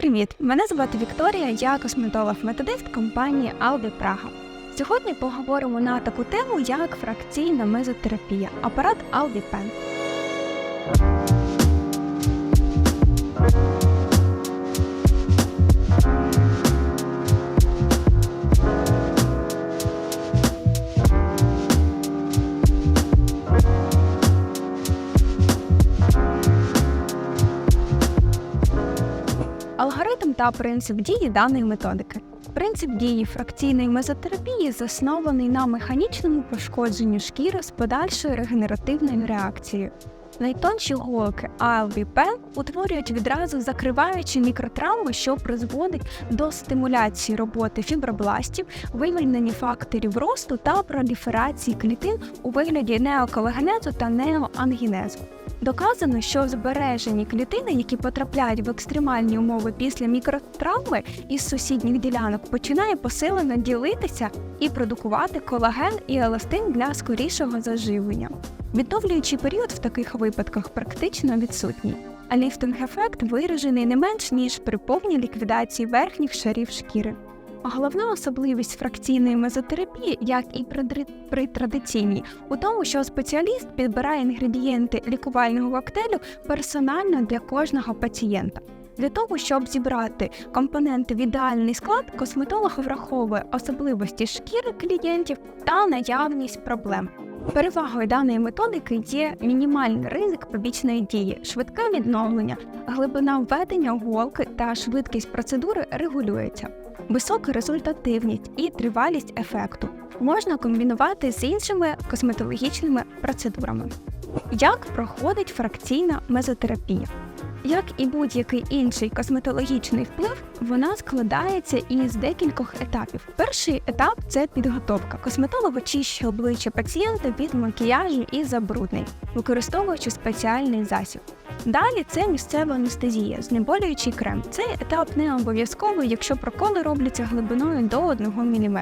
привіт! Мене звати Вікторія, я косметолог-методист компанії Aldi Прага. Сьогодні поговоримо на таку тему, як фракційна мезотерапія, апарат Aldi Pen. Алгоритм та принцип дії даної методики. Принцип дії фракційної мезотерапії заснований на механічному пошкодженню шкіри з подальшою регенеративною реакцією. Найтонші голки АЛВП утворюють відразу закриваючи мікротравми, що призводить до стимуляції роботи фібробластів, вивільнення факторів росту та проліферації клітин у вигляді неоколагенезу та неоангінезу. Доказано, що збережені клітини, які потрапляють в екстремальні умови після мікротравми із сусідніх ділянок, починає посилено ділитися і продукувати колаген і еластин для скорішого заживлення. Відновлюючий період в таких випадках практично відсутній, а ліфтинг-ефект виражений не менш ніж при повній ліквідації верхніх шарів шкіри. Головна особливість фракційної мезотерапії, як і при, традиційній, у тому, що спеціаліст підбирає інгредієнти лікувального коктейлю персонально для кожного пацієнта. Для того, щоб зібрати компоненти в ідеальний склад, косметолог враховує особливості шкіри клієнтів та наявність проблем. Перевагою даної методики є мінімальний ризик побічної дії, швидке відновлення, глибина введення голки та швидкість процедури регулюється, висока результативність і тривалість ефекту. Можна комбінувати з іншими косметологічними процедурами. Як проходить фракційна мезотерапія? Як і будь-який інший косметологічний вплив, вона складається із декількох етапів. Перший етап це підготовка. Косметолог очищує обличчя пацієнта від макіяжу і забруднень, використовуючи спеціальний засіб. Далі це місцева анестезія, знеболюючий крем. Цей етап не обов'язковий, якщо проколи робляться глибиною до 1 мм.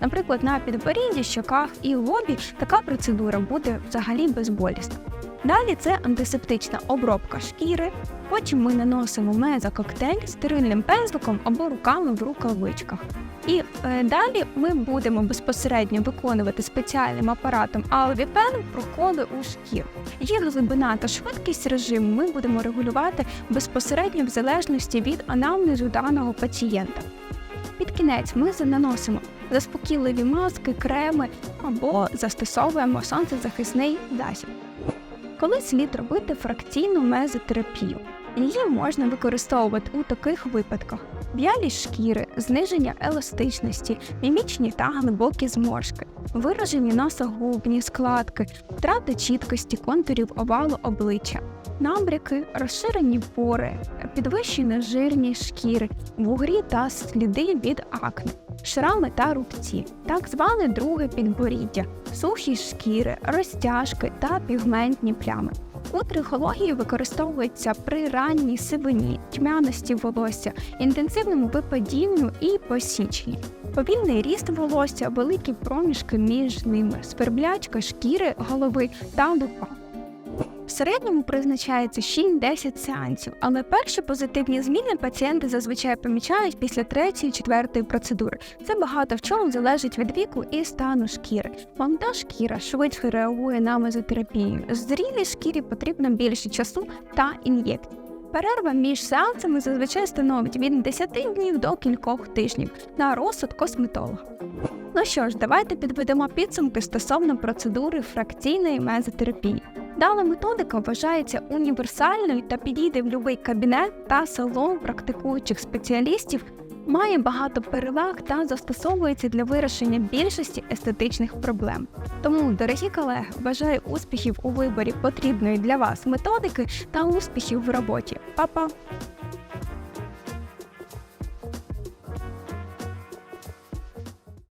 Наприклад, на підборідді, щоках і лобі така процедура буде взагалі безболісна. Далі це антисептична обробка шкіри. Потім ми наносимо мезококтейль стерильним пензликом або руками в рукавичках. І е, далі ми будемо безпосередньо виконувати спеціальним апаратом Alvipen проколи у шкіру. Їх глибина та швидкість режиму ми будемо регулювати безпосередньо в залежності від анамнезу даного пацієнта. Під кінець ми наносимо заспокійливі маски, креми або застосовуємо сонцезахисний засіб. Коли слід робити фракційну мезотерапію? Її можна використовувати у таких випадках: в'ялість шкіри, зниження еластичності, мімічні та глибокі зморшки, виражені носогубні складки, втрата чіткості контурів овалу обличчя, набряки, розширені пори, підвищена жирність шкіри, вугрі та сліди від акне. Шрами та рубці, так зване друге підборіддя, сухі шкіри, розтяжки та пігментні плями. У трихології використовується при ранній сивині, тьмяності волосся, інтенсивному випадінню і посіченні. Повільний ріст волосся, великі проміжки між ними, сверблячка шкіри голови та лупа. В середньому призначається 6-10 сеансів, але перші позитивні зміни пацієнти зазвичай помічають після третьої четвертої процедури. Це багато в чому залежить від віку і стану шкіри. Молода шкіра швидше реагує на мезотерапію. Зрілій шкірі потрібно більше часу та ін'єкцій. Перерва між сеансами зазвичай становить від 10 днів до кількох тижнів на розсуд косметолога. Ну що ж, давайте підведемо підсумки стосовно процедури фракційної мезотерапії. Дана методика вважається універсальною та підійде в будь-який кабінет та салон практикуючих спеціалістів, має багато переваг та застосовується для вирішення більшості естетичних проблем. Тому, дорогі колеги, бажаю успіхів у виборі потрібної для вас методики та успіхів в роботі. Па-па!